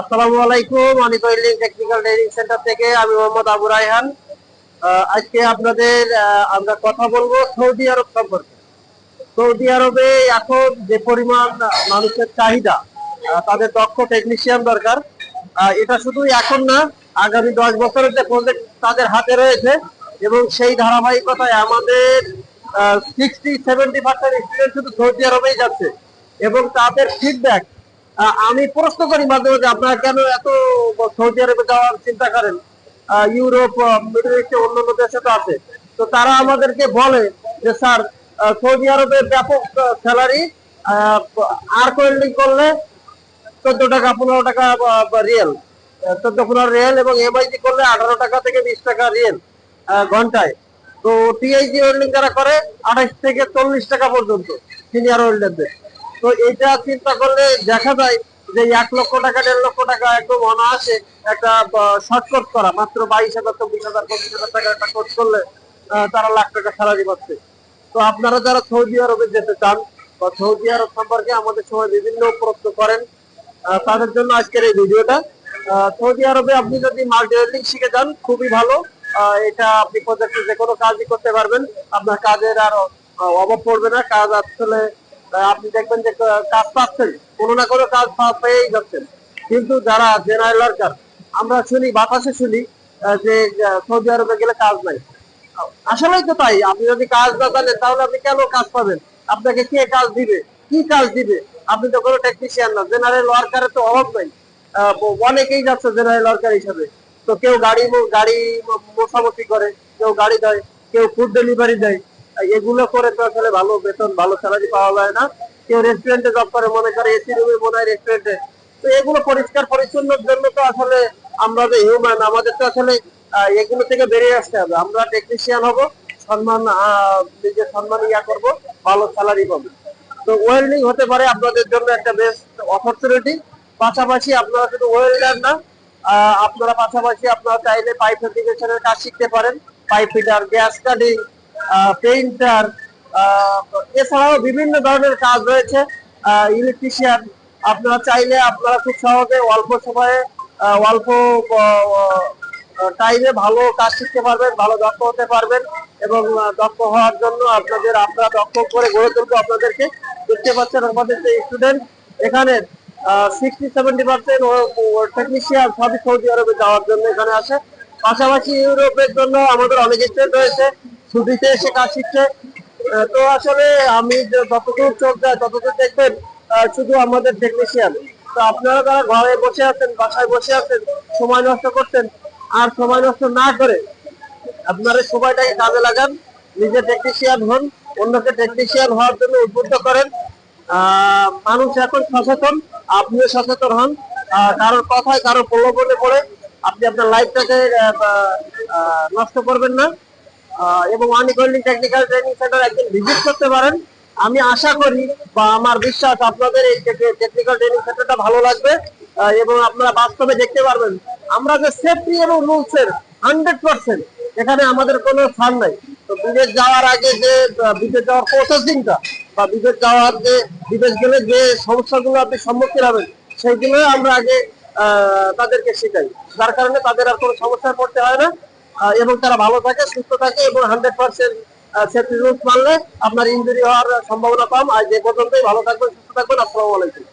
আসসালামু আলাইকুম। আমি কইলিং টেকনিক্যাল ট্রেনিং সেন্টার থেকে, আমি মোহাম্মদ আবু রায়হান। আজকে আপনাদের আমরা কথা বলব সৌদি আরব সম্পর্কে। সৌদি আরবে এখন যে পরিমাণ মানুষের চাহিদা তাদের দক্ষ টেকনিশিয়ান দরকার। এটা শুধু এখন না, আগামী দশ বছরের যে প্রজেক্ট তাদের হাতে রয়েছে এবং সেই ধারাবাহিকতায় আমাদের সিক্সটি সেভেন্টি পার্সেন্ট স্টুডেন্ট শুধু সৌদি আরবেই যাচ্ছে এবং তাদের ফিডব্যাক আমি প্রশ্ন করি মাঝে মাঝে, আপনারা কেন এত সৌদি আরবে যাওয়ার চিন্তা করেন? ইউরোপ মিডল ইস্টে অন্যান্য দেশে তো আছে। তো তারা আমাদেরকে বলে যে, স্যার সৌদি আরবে ব্যাপক স্যালারি আর ওয়েল্ডিং করলে চোদ্দ টাকা, পনেরো টাকা রিয়েল চোদ্দ, পনেরো রিয়েল এবং এমআইজি করলে আঠারো টাকা থেকে বিশ টাকা রিয়েল ঘন্টায়। তো টিআইজি ওয়েল্ডিং যারা করে, আঠাশ থেকে চল্লিশ টাকা পর্যন্ত সিনিয়র ওয়েল্ডারদের তো এটা চিন্তা করলে দেখা যায় যে এক লক্ষ টাকা, দেড় লক্ষ টাকা একদম অনায়াসে একটা শর্টকট করা। মাত্র বাইশ হাজার, চব্বিশ হাজার, পঁচিশ হাজার টাকা একটা কোর্স করলে তারা লাখ টাকা স্যালারি পাচ্ছে। তো আপনারা যারা সৌদি আরবে যেতে চান বা সৌদি আরব সম্পর্কে আমাদের সময় বিভিন্ন প্রশ্ন করেন তাদের জন্য আজকের এই ভিডিওটা। সৌদি আরবে আপনি যদি মাল্টি শিখে যান, খুবই ভালো। এটা আপনি প্রজেক্টে যে কোনো কাজই করতে পারবেন। আপনার কাজের আর অভাব পড়বে না। কাজ আসলে আপনি দেখবেন যে কাজ পাচ্ছেন, কোনো না কোনো কাজ পেয়েই যাচ্ছেন। কিন্তু যারা জেনারেল ওয়ার্কার, আমরা শুনি, বাতাসে শুনি যে সৌদি আরবে গেলে কাজ নাই। আসলেই তো তাই, আপনি যদি কাজ না জানেন, তাহলে আপনি কেন কাজ পাবেন? আপনাকে কে কাজ দিবে? কি কাজ দিবে? আপনি তো কোনো টেকনিশিয়ান না, জেনারেল ওয়ার্কারের তো অভাব নাই। অনেকেই যাচ্ছে জেনারেল ওয়ার্কার হিসাবে। তো কেউ গাড়ি গাড়ি মোছামুছি করে, কেউ গাড়ি দেয়, কেউ ফুড ডেলিভারি দেয়। এগুলো করে তো আসলে ভালো বেতন, ভালো স্যালারি পাওয়া যায় না। কেউ রেস্টুরেন্টে জব করে, মনে করে এসি রুমে মনে হয় রেস্টুরেন্টে তো এগুলো পরিষ্কার পরিচ্ছন্নর জন্য তো আসলে আমরা যে হিউম্যান আমাদের তো আসলে এগুলো থেকে বেরিয়ে আসতে হবে। আমরা টেকনিশিয়ান হব, সম্মান নিজের সম্মান ইয়া করব, ভালো স্যালারি পাবো। তো ওয়েল্ডিং হতে পারে আপনাদের জন্য একটা বেস্ট অপরচুনিটি পাশাপাশি আপনারা শুধু ওয়েল্ডার না আপনারা পাশাপাশি আপনারা চাইলে পাইপ ফেব্রিকেশনের কাজ শিখতে পারেন। Pipe fitter gas cutting painter এছাড়াও বিভিন্ন ধরনের কাজ রয়েছে। ইলেকট্রিশিয়ান আপনারা চাইলে আপনারা খুব সহজে অল্প সময়ে অল্প টাইমে ভালো কাজ শিখতে পারবেন, ভালো দক্ষ হতে পারবেন এবং দক্ষ হওয়ার জন্য আপনাদের, আপনারা দক্ষ করে গড়ে তুলবো আপনাদেরকে দেখতে পাচ্ছেন আমাদের যে স্টুডেন্ট এখানে সিক্সটি সেভেন্টি পার্সেন্ট টেকনিশিয়ান সবই সৌদি আরবে যাওয়ার জন্য এখানে আসে। পাশাপাশি ইউরোপের জন্য আমাদের অনেক স্টুডেন্ট রয়েছে। ছুটিতে এসে কাজ শিখছে। তো আসলে আমি যতদূর চোখ যায়, ততদূর দেখবেন শুধু আমাদের টেকনিশিয়ান তো আপনারা যারা ঘরে বসে আছেন, বাসায় বসে আছেন, সময় নষ্ট করছেন, আর সময় নষ্ট না করে আপনারা সময়টাকে কাজে লাগান। নিজে টেকনিশিয়ান হন, অন্যকে টেকনিশিয়ান হওয়ার জন্য উদ্বুদ্ধ করেন। মানুষ এখন সচেতন, আপনিও সচেতন হন। কারোর কথায় কারোর প্রলোভনে পড়ে আপনি আপনার লাইফটাকে নষ্ট করবেন না। এবং অনেক ওয়েল্ডিং টেকনিক্যাল ট্রেনিং সেন্টার একদিন ভিজিট করতে পারেন। আমি আশা করি বা আমার বিশ্বাস আপনাদের এই টেকনিক্যাল ট্রেনিং সেন্টারটা ভালো লাগবে এবং আপনারা বাস্তবে দেখতে পারবেন। আমরা যে সেফটি এবং রুলস এর হান্ড্রেড পার্সেন্ট এখানে আমাদের কোনো ছাড় নাই। তো বিদেশ যাওয়ার আগে যে বিদেশ যাওয়ার প্রসেসিংটা বা বিদেশ যাওয়ার যে, বিদেশ গেলে যে সমস্যাগুলো আপনি সম্মুখীন হবেন, সেইগুলো আমরা আগে তাদেরকে শেখাই। যার কারণে তাদের আর কোনো সমস্যায় পড়তে হয় না। এবং তারা ভালো থাকে, সুস্থ থাকে এবং হান্ড্রেড পার্সেন্ট সেফটি মানলে আপনার ইঞ্জুরি হওয়ার সম্ভাবনা কম। আর যে পর্যন্তই ভালো থাকবেন, সুস্থ থাকবেন, আসসালামু আলাইকুম।